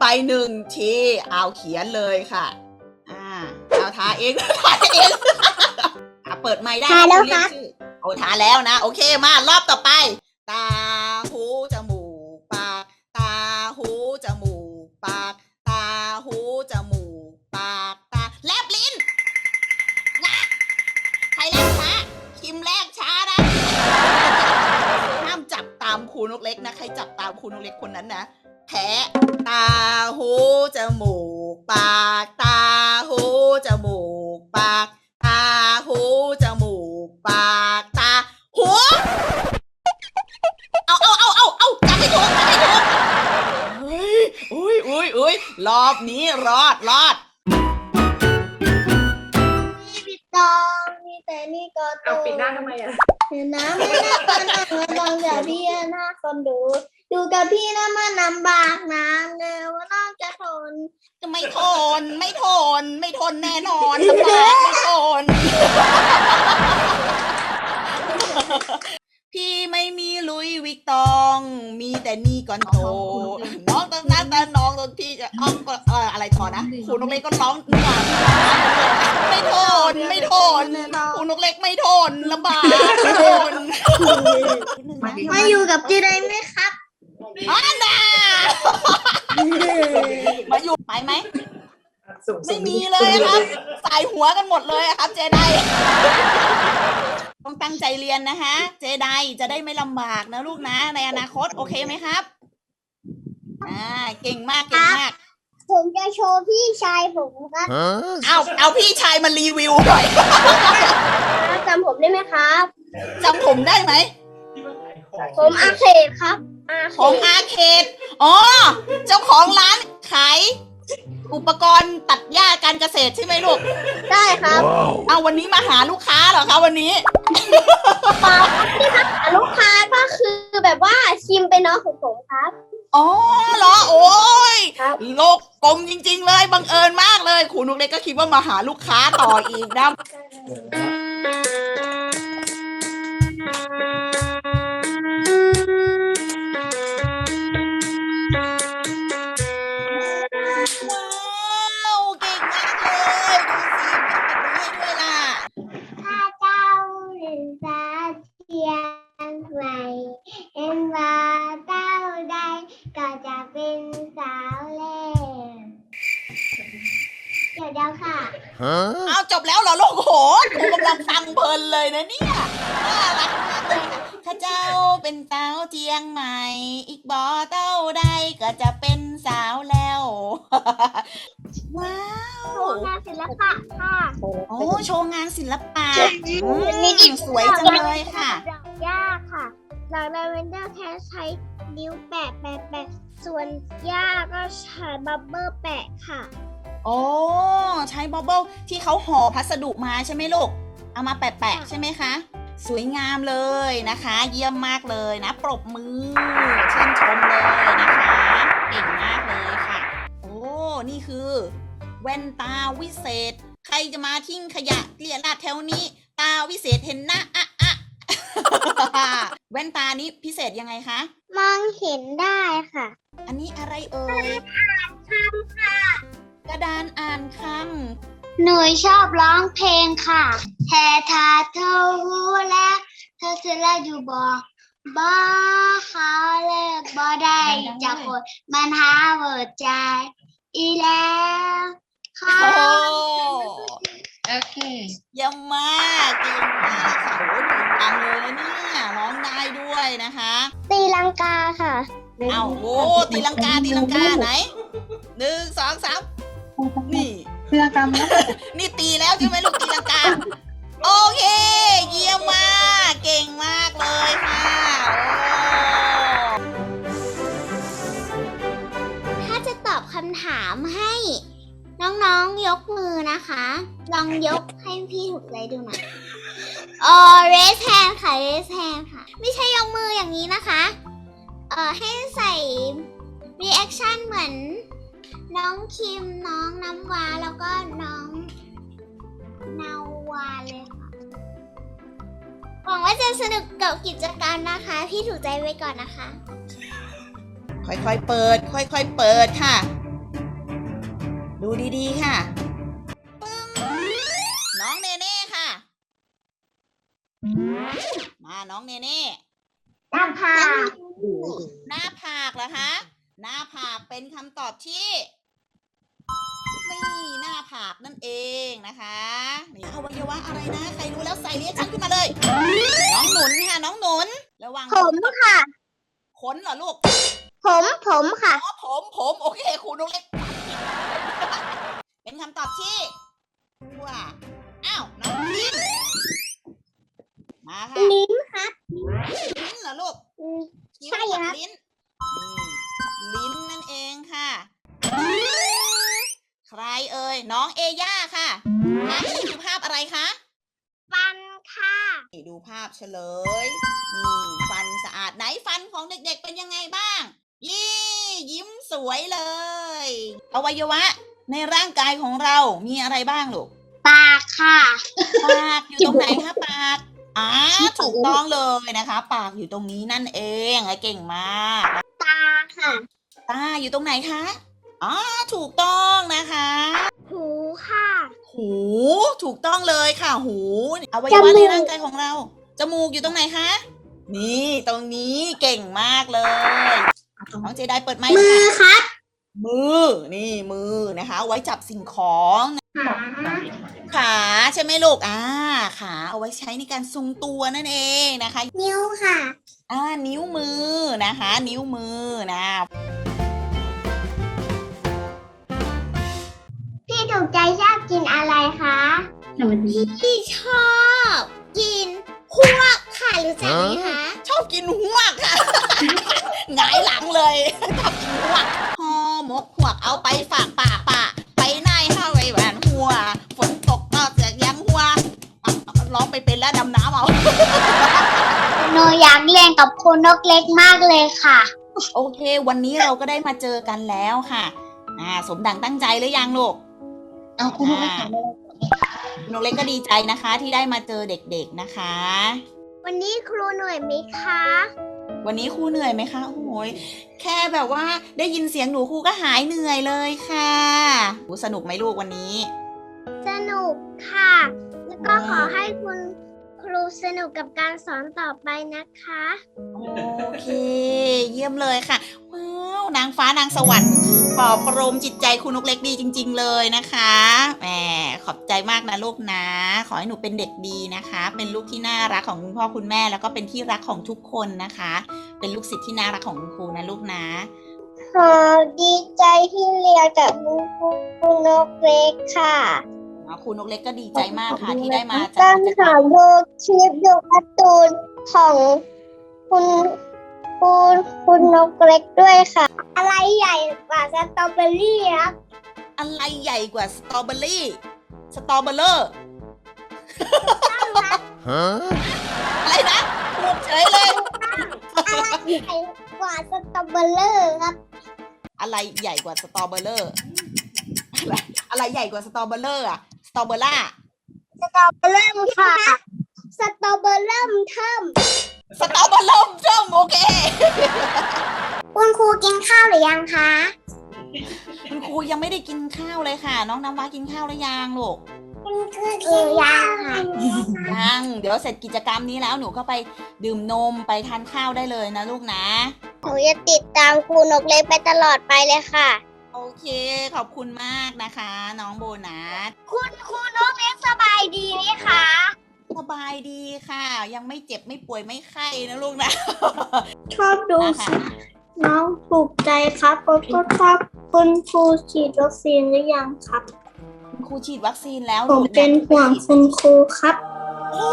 ไปหนึ่งทีเอาเขียนเลยค่ะ อ่าเอาทาเองทาเองอะเปิดไม้ได้ทาแล้วณเรียกครับชื่อโอ้ทาแล้วนะ โอเคมารอบต่อไป ตาหูจมูกปาก ตาหูจมูกปาก ตาหูจมูกปากตาแลบลิ้นนะใครแลบช้าคิมแรกช้านะห้ามจับตามครูนกเล็กนะใครจับตามครูนกเล็กคนนั้นนะแพ้ ตาหูจมูกปากตาหูจมูกปากตาหูจมูกปากตาหูเอาเอาเอาเอาเอาจับไม่ถูกจับไม่ถูกเฮ้ยอุ้ยอุ้ยอุ้ยรอบนี้รอดรอดนี่ปิดตองมีแต่นี่ก็โตเอาปิดหน้าทำไมอะ เห็นน้ำไม่น่าก็นั่งมาลองจากพี่หน้าคนดู ดูกับพี่นะมันลำบากน้ำเร็วน้องจะทนจะไม่ทน ไม่ทน ไม่ทนแน่นอนลำบากไม่ทน พี่ไม่มีลุยวิกตอง มีแต่นี่ก่อนโต น้องตอนนั้นแต่น้องตอนพี่จะอ้อมก็เอออะไรต่อนะครูนกเล็กก็ร้องหวานไม่ทน ไม่ทนครูนกเล็กไม่ทนลำบากไม่ทน มาอยู่กับจีได้ไหมครับ อันน่ะมาอยู่ไปไหมสูงไม่มีเลยครับ สายหัวกันหมดเลยอะครับ เจไดต้องตั้งใจเรียนนะคะเจไดจะได้ไม่ลำบากนะลูกนะ ในอนาคตโอเคไหมครับ อ่า เก่งมากเก่งมาก ผมจะโชว์พี่ชายผมครับเอาเอาพี่ชายมารีวิวหน่อยจำผมได้ไหมครับจำผมได้ไหม ผมอาเขตครับอาเขผมตอาเคดอ๋อ เจ้าของร้านขายอุปกรณ์ตัดหญ้าการเกษตรใช่ไหมลูก ได้ครับเอาวันนี้มาหาลูกค้าเหรอคะวันนี้ลูกค้าก็คือแบบว่าคิมเป็นน้องของผมครับ อ๋อเหรอโอ้ยครับ โลกกลมจริง ๆ เลยบังเอิญมากเลยครูนุกเล็กก็คิดว่ามาหาลูกค้าต่ออีกนะว้ เทียนใหม่เอ็นว่าเจ้าใดก็จะเป็นสาวเล่นเดี๋ยวเดี๋ยวค่ะเอาจบแล้วเหรอลูกโหครูกำลังฟังเพลินเลยนะเนี่ยน่ารักมากเลยค่ะถ้าเจ้าเป็นสาวเจียงใหม่ อีกบ่เต้าใดก็จะเป็นสาวแล้ว ว้าวโชว์งานศิลปะค่ะ โอ้ โชว์งานศิลปะอืมอืมสวยจังเลยค่ะ ดอกหญ้าค่ะดอกลาเวนเดอร์แค่ใช้นิ้วแปะแปะแปะส่วนหญ้าก็ใช้บับเบิ้ลแปะค่ะ โอ้ใช้บับเบิ้ลที่เขาห่อพัสดุมาใช่ไหมลูก เอามาแปะๆใช่ไหมคะ สวยงามเลยนะคะ เยี่ยมมากเลยนะ ปรบมือชื่นชมเลยนะคะ เก่งมากเลยค่ะ โอ้ นี่คือแว่นตาวิเศษ ใครจะมาทิ้งขยะเกลี่ยราดแถวนี้ ตาวิเศษเห็นนะอะอะแว่นตานี้พิเศษยังไงคะ มองเห็นได้ค่ะ อันนี้อะไรเอ่ยกระดานอ่านคหนูชอบร้องเพลงค่ะแททาเธอหูและเธอเธอแล้วอยู่บอกบ่เขาเลิกบ่ได้จากคนมันหาเวิร์ดใจ อีแล้วำ ค่ะโอ้โอเค เยี่ยมมากเก่งมากค่ะโอ้ยโด่งดังเลยนะเนี่ยร้องได้ด้วยนะคะ ตีลังกาค่ะเอาโอ้ตีลังกาตีลังกาไหนหนึ่งสองสามนี่เพื่อกรรมนะนี่ตีแล้วใช่ไหมลูกตีลังกาโอเค เยี่ยมมากเก่งมากเลยค่ะโอ้ถ้าจะตอบคำถามให้ น้องๆ ยกมือนะคะ ลองยกให้พี่ถูกใจดูหน่อยอ๋อ raise hand ค่ะ raise hand ค่ะ ไม่ใช่ยกมืออย่างนี้นะคะ เอ่อ ให้ใส่ reaction เหมือน น้องคิม น้องน้ำวา แล้วก็น้องนาวาเลยค่ะขอวังว่าจะสนุกกับกิจกรรมนะคะ พี่ถูกใจไว้ก่อนนะคะ ค่อยๆ เปิด ค่อยๆ เปิดค่ะ ดูดีๆค่ะปึ้งน้องเนเน่ค่ะ มาน้องเนเน่น้ำค่ะหน้าผากเหรอคะ หน้าผากเป็นคำตอบที่ นี่หน้าผากนั่นเองนะคะนี่อวัยวะอะไรนะ ใครรู้แล้วใส่เรียกฉันขึ้นมาเลย น้องหนุนค่ะ น้องหนุน ระวังผมค่ะ ขนเหรอลูก ผม ผมค่ะ อ๋อผม ผม โอเคครูนกเล็ก เป็นคำตอบที่ว่าอ้าว น้องลิ้นมาค่ะลิ้นครับลิ้นเหรอลูกใช่ครับลิ้นนี่ลิ้นนั่นเองค่ะ ใครเอ่ย น้องเอย่าค่ะภาพนี้คือภาพอะไรคะฟันค่ะนี่ดูภาพเฉลย นี่ฟันสะอาดไหนฟันของเด็กๆเป็นยังไงบ้าง ยี่ยิ้มสวยเลย อวัยวะ ในร่างกายของเรามีอะไรบ้างลูก ปากค่ะปากอยู่ตรงไหนคะปากอ่าถูกต้องเลยนะคะ ปากอยู่ตรงนี้นั่นเองอะเก่งมาก ตาค่ะ ตาอยู่ตรงไหนคะอ๋อถูกต้องนะคะ หูค่ะ หูถูกต้องเลยค่ะ หูอวัยจมูวะกในร่างกายของเรา จมูกอยู่ตรงไหนคะ นี่ตรงนี้เก่งมากเลยน้องเจไดเปิดไมค์มือค่ะครับ มือ นี่มือนะคะ ไว้จับสิ่งของขาขาใช่ไหมลูกอ่าขาเอาไว้ใช้ในการทรงตัวนั่นเองนะคะ นิ้วค่ะอ่านิ้วมือนะคะ นิ้วมือนะพี่ถูกใจชอบกินอะไรคะสวัสดีพี่ชอบกินพวกค่ะรู้จักไหมคะชอบกินหวกค่ะหงายหลังเลย ไปฝากป่าป่าไปนายห้าไว้แหวนหัว ฝนตกนอกเสียงยังหัวอะร้องไปเป็นแล้วดำน้ำเอา หนูอยากเรียนกับคุณนกเล็กมากเลยค่ะ โอเค วันนี้เราก็ได้มาเจอกันแล้วค่ะ อ่า สมดังตั้งใจหรือยังลูก เอาคุณผู้ชมหนูเล็กก็ดีใจนะคะ ที่ได้มาเจอเด็กๆนะคะ วันนี้ครูเหนื่อยไหมคะ วันนี้ครูเหนื่อยไหมคะโอ้โหยแค่แบบว่าได้ยินเสียงหนูครูก็หายเหนื่อยเลยค่ะหนูสนุกไหมลูกวันนี้ สนุกค่ะ แล้วก็อ่าขอให้คุณครูสนุกกับการสอนต่อไปนะคะ โอเค เยี่ยมเลยค่ะว้าว นางฟ้านางสวรรค์ปลอบประโลมจิตใจคุณนกเล็กดีจริง ๆ เลยนะคะแหมขอบใจมากนะลูกนะ ขอให้หนูเป็นเด็กดีนะคะ เป็นลูกที่น่ารักของคุณพ่อคุณแม่แล้วก็เป็นที่รักของทุกคนนะคะ เป็นลูกศิษย์ที่น่ารักของคุณครูนะลูกนะขอดีใจที่เรียนกับคุณครูนกเล็กค่ะอ่าครูนกเล็กก็ดีใจมากค่ะที่ได้มาจักาดรกิจกรหารมดูคลิปดูการ์ตูนของคุณ คุณคุณนกเล็กด้วยค่ะ อะไรใหญ่กว่าสตรอเบอรี่ครับ อะไรใหญ่กว่าสตรอเบอรี่ สตรอเบอร์เลอร์อะไรนะถูกเฉยเลย อะไรใหญ่กว่าสตรอเบอรี่ครับ อะไรใหญ่กว่าสตรอเบอร์เลอร์อะไรอะไรใหญ่กว่าสตรอเบอร์เลอร์อะสตรอเบอร่าสตรอเบอรี่ค่ะ สตรอเบอรี่เทิม สตรอเบอร์เลอร์เริ่มโอเค คุณครูกินข้าวหรือยังคะ คุณครูยังไม่ได้กินข้าวเลยค่ะ น้องน้ำว้ากินข้าวหรือยังลูก คุณครูกินยังค่ะยังเดี๋ยวเสร็จกิจกรรมนี้แล้วหนูก็ไปดื่มนมไปทานข้าวได้เลยนะลูกนะ หนูจะติดตามครูนกเล็กไปตลอดไปเลยค่ะ โอเค ขอบคุณมากนะคะ น้องโบนัส คุณครูนกเล็กสบายดีไหมคะ สบายดีค่ะ ยังไม่เจ็บไม่ป่วยไม่ไข้นะลูกนะชอบดูนะคะน้องถูกใจครับแล้วก็ชอบคุณครูฉีดวัคซีนหรือยังครับ คุณครูฉีดวัคซีนแล้วผมลูกเป็นห่วงคุณครูครับ โอ้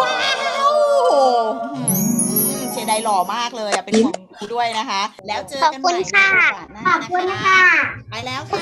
ว้าวอื้อหือเจไดหล่อมากเลยอะเป็นห่วงครูด้วยนะคะ แล้วเจอกันใหม่ในโอกาสหน้านะคะไปแล้วค่ะ